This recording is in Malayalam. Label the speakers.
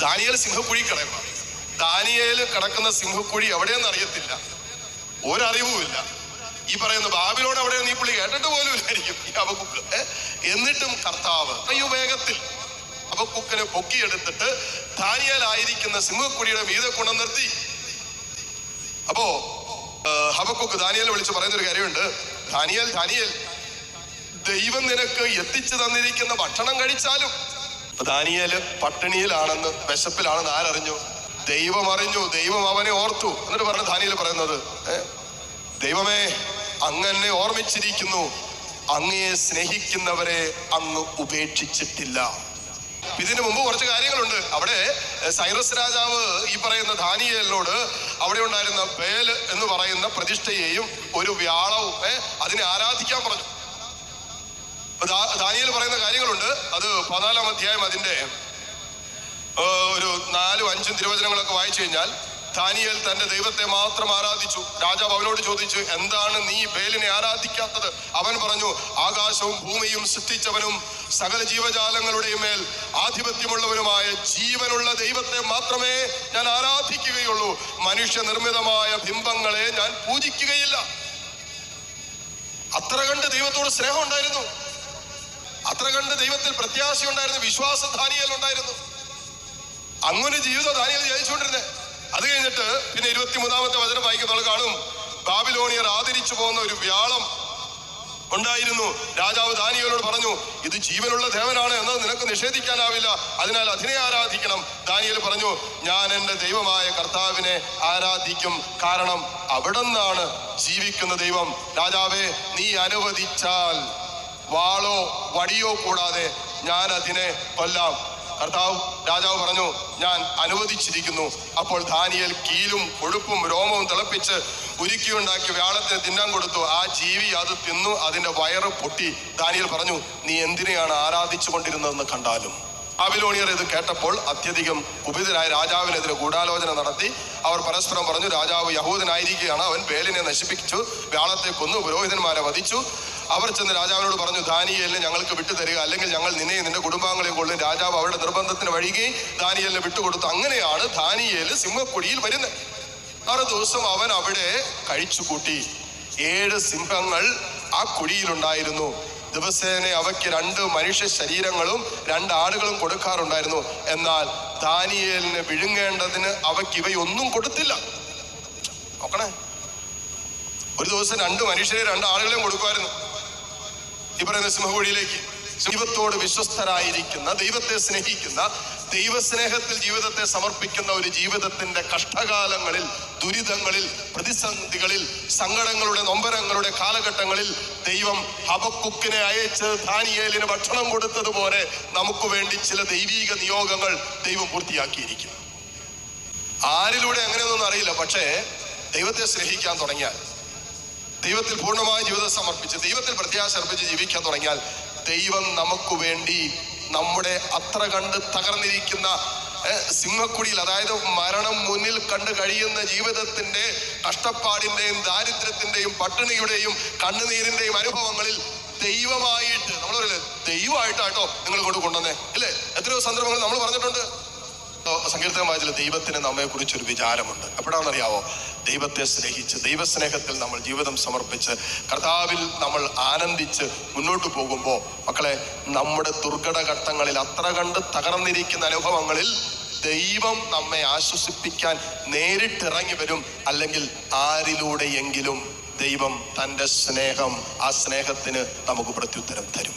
Speaker 1: ദാനിയേൽ സിംഹക്കുഴി കിടക്കണം. ദാനിയേൽ കിടക്കുന്ന സിംഹക്കുഴി എവിടെയെന്ന് അറിയത്തില്ല. ഒരറിവുമില്ല. ഈ പറയുന്ന ബാബിലോട് അവിടെ നീ പുള്ളി കേട്ടിട്ട് പോലും ഇല്ലായിരിക്കും. ഈ അവക്കുക്ക്? എന്നിട്ടും കർത്താവ് അയ്യോ വേഗത്തിൽ. അവക്കുക്കിനെ പൊക്കിയെടുത്തിട്ട് ദാനിയേലായിരിക്കുന്ന സിംഹക്കുഴിയുടെ മീതെ കൊണ്ടു നിർത്തി അപ്പോ ഹബക്കുക്ക് ദാനിയൽ വിളിച്ച് പറയുന്ന ഒരു കാര്യമുണ്ട്. ദാനിയൽ ദാനിയൽ ദൈവം നിനക്ക് എത്തിച്ചു തന്നിരിക്കുന്ന ഭക്ഷണം കഴിച്ചാലും ദാനിയേൽ പട്ടിണിയിലാണെന്ന് വിശപ്പിലാണെന്ന് ആരറിഞ്ഞു? ദൈവം അറിഞ്ഞു ദൈവം അവനെ ഓർത്തു. എന്നിട്ട് പറഞ്ഞു ദാനിയേൽ പറയുന്നത് ദൈവമേ അങ്ങനെ ഓർമ്മിച്ചിരിക്കുന്നു. അങ്ങയെ സ്നേഹിക്കുന്നവരെ അങ്ങ് ഉപേക്ഷിച്ചിട്ടില്ല. ഇതിനു മുമ്പ് കുറച്ച് കാര്യങ്ങളുണ്ട്. അവിടെ സൈറസ് രാജാവ് ഈ പറയുന്ന ധാനിയലിനോട് അവിടെ ഉണ്ടായിരുന്ന ബേൽ എന്ന് പറയുന്ന പ്രതിഷ്ഠയെയും ഒരു വ്യാളവും അതിനെ ആരാധിക്കാൻ പറഞ്ഞു. ദാനിയേൽ പറയുന്ന കാര്യങ്ങളുണ്ട്. അത് പതിനാലാം അധ്യായം അതിന്റെ ഒരു നാലും അഞ്ചും തിരുവചനങ്ങളൊക്കെ വായിച്ചു കഴിഞ്ഞാൽ ദാനിയൽ തന്റെ ദൈവത്തെ മാത്രം ആരാധിച്ചു. രാജാവ് അവനോട് ചോദിച്ചു എന്താണ് നീ ബേലിനെ ആരാധിക്കാത്തത്? അവൻ പറഞ്ഞു ആകാശവും ഭൂമിയും സൃഷ്ടിച്ചവനും സകല ജീവജാലങ്ങളുടെയും മേൽ ആധിപത്യമുള്ളവനുമായ ജീവനുള്ള ദൈവത്തെ മാത്രമേ ഞാൻ ആരാധിക്കുകയുള്ളൂ. മനുഷ്യ നിർമ്മിതമായ ബിംബങ്ങളെ ഞാൻ പൂജിക്കുകയില്ല. അത്ര കണ്ട് ദൈവത്തോട് സ്നേഹം ഉണ്ടായിരുന്നു. അത്ര കണ്ട് ദൈവത്തിൽ പ്രത്യാശയുണ്ടായിരുന്നു വിശ്വാസം ധാനിയൽ ഉണ്ടായിരുന്നു. അങ്ങനെ ജീവിതം ദാനിയേൽ ജയിച്ചുകൊണ്ടിരുന്നത് അത് കഴിഞ്ഞിട്ട് പിന്നെ ഇരുപത്തിമൂന്നാമത്തെ വചനം വായിക്കുന്ന കാണും. ബാബിലോണിയർ ആദരിച്ചു പോകുന്ന ഒരു വ്യാളം ഉണ്ടായിരുന്നു. രാജാവ് ദാനിയലോട് പറഞ്ഞു ഇത് ജീവനുള്ള ദേവനാണ് എന്നത് നിനക്ക് നിഷേധിക്കാനാവില്ല. അതിനാൽ അതിനെ ആരാധിക്കണം. ദാനിയൽ പറഞ്ഞു ഞാൻ എന്റെ ദൈവമായ കർത്താവിനെ ആരാധിക്കും. കാരണം അവിടെ നിന്നാണ് ജീവിക്കുന്ന ദൈവം. രാജാവേ നീ അനുവദിച്ചാൽ വാളോ വടിയോ കൂടാതെ ഞാൻ അതിനെ കൊല്ലാം. കർത്താവ് രാജാവ് പറഞ്ഞു ഞാൻ അനുവദിച്ചിരിക്കുന്നു. അപ്പോൾ ദാനിയേൽ കീലും കൊഴുപ്പും രോമവും തിളപ്പിച്ച് ഉരുക്കിയുണ്ടാക്കി വ്യാളത്തിന് തിന്നാൻ കൊടുത്തു. ആ ജീവി അത് തിന്നു അതിന്റെ വയറ് പൊട്ടി. ദാനിയേൽ പറഞ്ഞു നീ എന്തിനെയാണ് ആരാധിച്ചു കൊണ്ടിരുന്നതെന്ന് കണ്ടാലും? ബാബിലോണിയർ ഇത് കേട്ടപ്പോൾ അത്യധികം കുപിതരായ രാജാവിനെതിരെ ഗൂഢാലോചന നടത്തി. അവർ പരസ്പരം പറഞ്ഞു രാജാവ് യഹൂദനായിരിക്കുകയാണ്. അവൻ ബേലിനെ നശിപ്പിച്ചു വ്യാളത്തെ കൊന്നു പുരോഹിതന്മാരെ വധിച്ചു. അവർ ചെന്ന് രാജാവിനോട് പറഞ്ഞു ദാനിയേലിനെ ഞങ്ങൾക്ക് വിട്ടുതരിക. അല്ലെങ്കിൽ ഞങ്ങൾ നിന്നെയും നിന്റെ കുടുംബാംഗങ്ങളെയും കൊള്ളും. രാജാവ് അവരുടെ നിർബന്ധത്തിന് വഴികി ദാനിയേലിനെ വിട്ടുകൊടുത്തു. അങ്ങനെയാണ് ദാനിയേൽ സിംഹക്കുടിയിൽ വരുന്നത്. ആറ് ദിവസം അവൻ അവിടെ കഴിച്ചു കൂട്ടി ഏഴ് സിംഹങ്ങൾ ആ കുഴിയിലുണ്ടായിരുന്നു. ദിവസേന അവയ്ക്ക് രണ്ട് മനുഷ്യ ശരീരങ്ങളും രണ്ട് ആടുകളും കൊടുക്കാറുണ്ടായിരുന്നു. എന്നാൽ ദാനിയേലിന് വിഴുങ്ങേണ്ടതിന് അവയ്ക്ക് ഇവയൊന്നും കൊടുത്തില്ല. നോക്കണേ. ഒരു ദിവസം രണ്ട് മനുഷ്യരെ രണ്ട് ആളുകളെയും കൊടുക്കുമായിരുന്നു. ഈ പറയുന്ന സിംഹകുഴിയിലേക്ക് ദൈവത്തോട് വിശ്വസ്തരായിരിക്കുന്ന ദൈവത്തെ സ്നേഹിക്കുന്ന ദൈവസ്നേഹത്തിൽ ജീവിതത്തെ സമർപ്പിക്കുന്ന ഒരു ജീവിതത്തിന്റെ കഷ്ടകാലങ്ങളിൽ ദുരിതങ്ങളിൽ പ്രതിസന്ധികളിൽ സങ്കടങ്ങളുടെ നൊമ്പരങ്ങളുടെ കാലഘട്ടങ്ങളിൽ ദൈവം ഹബക്കുക്കിനെ അയച്ച് ധാനിയേലിന് ഭക്ഷണം കൊടുത്തതുപോലെ നമുക്ക് വേണ്ടി ചില ദൈവീക നിയോഗങ്ങൾ ദൈവം പൂർത്തിയാക്കിയിരിക്കും ആരിലൂടെ അങ്ങനെയൊന്നും അറിയില്ല പക്ഷേ ദൈവത്തെ സ്നേഹിക്കാൻ തുടങ്ങിയാൽ ദൈവത്തിൽ പൂർണമായ ജീവിതം സമർപ്പിച്ച് ദൈവത്തിൽ പ്രത്യാശ അർപ്പിച്ച് ജീവിക്കാൻ തുടങ്ങിയാൽ ദൈവം നമുക്ക് വേണ്ടി നമ്മുടെ അത്ര കണ്ട് തകർന്നിരിക്കുന്ന സിംഹക്കുടിയിൽ അതായത് മരണം മുന്നിൽ കണ്ടു കഴിയുന്ന ജീവിതത്തിന്റെ കഷ്ടപ്പാടിന്റെയും ദാരിദ്ര്യത്തിന്റെയും പട്ടിണിയുടെയും കണ്ണുനീരിന്റെയും അനുഭവങ്ങളിൽ ദൈവമായിട്ട് നമ്മൾ പറയില്ലേ ദൈവമായിട്ടാട്ടോ നിങ്ങൾ കൊണ്ട് കൊണ്ടുവന്നേ അല്ലേ? എത്രയോ സന്ദർഭങ്ങൾ നമ്മൾ പറഞ്ഞിട്ടുണ്ട്. സങ്കീർത്തനം വായിച്ചില്ല ദൈവത്തിന് നമ്മെ കുറിച്ചൊരു വിചാരമുണ്ട്. എപ്പോഴാണെന്നറിയാവോ? ദൈവത്തെ സ്നേഹിച്ച് ദൈവസ്നേഹത്തിൽ നമ്മൾ ജീവിതം സമർപ്പിച്ച് കർത്താവിൽ നമ്മൾ ആനന്ദിച്ച് മുന്നോട്ട് പോകുമ്പോൾ മക്കളെ നമ്മുടെ ദുർഘട ഘട്ടങ്ങളിൽ അത്ര കണ്ട് തകർന്നിരിക്കുന്ന അനുഭവങ്ങളിൽ ദൈവം നമ്മെ ആശ്വസിപ്പിക്കാൻ നേരിട്ടിറങ്ങി വരും. അല്ലെങ്കിൽ ആരിലൂടെയെങ്കിലും ദൈവം തന്റെ സ്നേഹം ആ സ്നേഹത്തിന് നമുക്ക് പ്രത്യുത്തരം തരും.